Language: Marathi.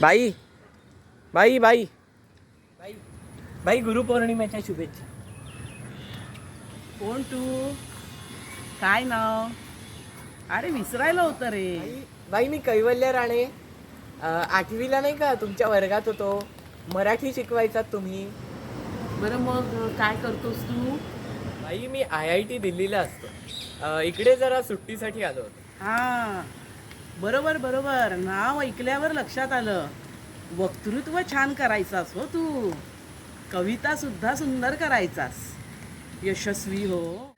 बाई. बाई बाई. बाई बाई गुरुपौर्णिमेच्या शुभेच्छा. कोण तू? काय नाव? अरे विसरायला होतं रे. बाई मी कैवल्य राणे. अ, आठवीला नाही का तुमच्या वर्गात होतो. मराठी शिकवायचा तुम्ही. बरं मग काय करतोस तू? बाई मी आय आय टी दिल्लीला असतो. अ, इकडे जरा सुट्टीसाठी आलो होतो. हा. बरोबर बरोबर. नाव ऐकल्यावर लक्षात आलं. वक्तृत्व छान करायचास हो तू. कविता सुद्धा सुंदर करायचास. यशस्वी हो.